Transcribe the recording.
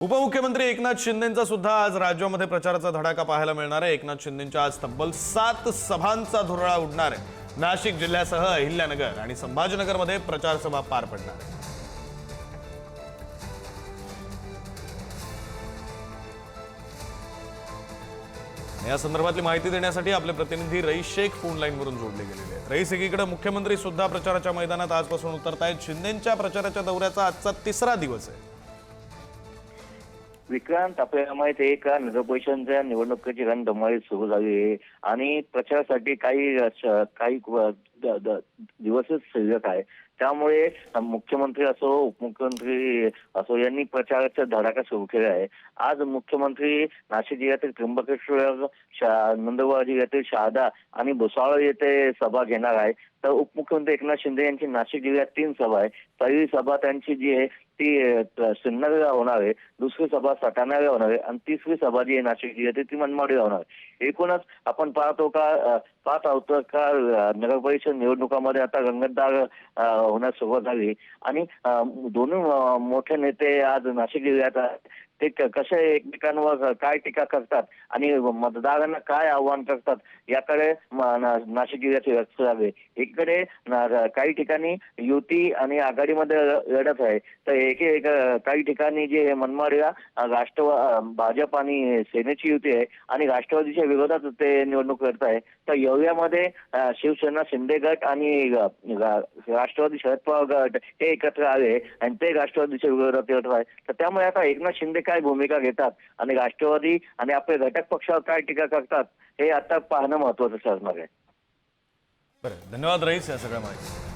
उपमुख्यमंत्री एकनाथ शिंदेचा सुद्धा आज राज्यामध्ये प्रचाराचा धडाका पाहायला मिळणार आहे. एकनाथ शिंदेच्या आज तब्बल सात सभांचा धुरळा उडणार आहे. नाशिक जिल्ह्यासह अहिल्यानगर आणि संभाजीनगरमध्ये प्रचारसभा पार पडणार आहे. या संदर्भातली माहिती देण्यासाठी आपले प्रतिनिधी रईस शेख फोन लाईनवरून जोडले गेलेले आहेत. रईस एकीकडे मुख्यमंत्री सुद्धा प्रचाराच्या मैदानात आजपासून उतरत आहेत शिंदेच्या प्रचाराच्या दौऱ्याचा आजचा तिसरा दिवस आहे. विक्रांत आपल्याला माहीत आहे का नगर परिषदांच्या निवडणुकीची रणधमाळी सुरू झाली आहे आणि प्रचारासाठी काही काही दिवसच शिल्लक आहे. त्यामुळे मुख्यमंत्री असो उपमुख्यमंत्री असो यांनी प्रचाराचा धडाका सुरू केला आहे आज मुख्यमंत्री नाशिक जिल्ह्यातील त्र्यंबकेश्वर नंदुरबार जिल्ह्यातील शहादा आणि भुसावळ येथे सभा घेणार आहे. तर उपमुख्यमंत्री एकनाथ शिंदे यांची नाशिक जिल्ह्यात तीन सभा आहे. पहिली सभा त्यांची जी आहे ती सिन्नरला होणार आहे. दुसरी सभा सटाण्याला होणार आहे. आणि तिसरी सभा जी आहे नाशिक जिल्ह्यातील ती मनमाडीला होणार आहे. एकूणच आपण पाहतो का पाहत आहोत का नगर परिषद निवडणुकामध्ये आता रंगतदार होण्यास सुरुवात झाली आणि दोन्ही मोठे नेते आज नाशिक जिल्ह्यात आहेत. ते कसे एकमेकांवर काय टीका करतात आणि मतदारांना काय आव्हान करतात याकडे नाशिक जिल्ह्याचे लक्ष आहे एकीकडे काही ठिकाणी युती आणि आघाडीमध्ये लढत आहे. तर एक एक काही ठिकाणी जे आहे मनमाडला राष्ट्रवा भाजप आणि सेनेची युती आहे आणि राष्ट्रवादीच्या विरोधात ते निवडणूक करत आहे. तर एवढ्यामध्ये शिवसेना शिंदे गट आणि राष्ट्रवादी शरद पवार गट हे एकत्र आले आणि ते राष्ट्रवादीच्या विरोधात लढत आहे. तर त्यामुळे आता एकनाथ शिंदे काय भूमिका घेतात? आणि राष्ट्रवादी आणि आपले घटक पक्षावर काय टीका करतात? हे आता पाहणं महत्वाचं ठरणार आहे बरं धन्यवाद रईस या सगळ्या माहिती.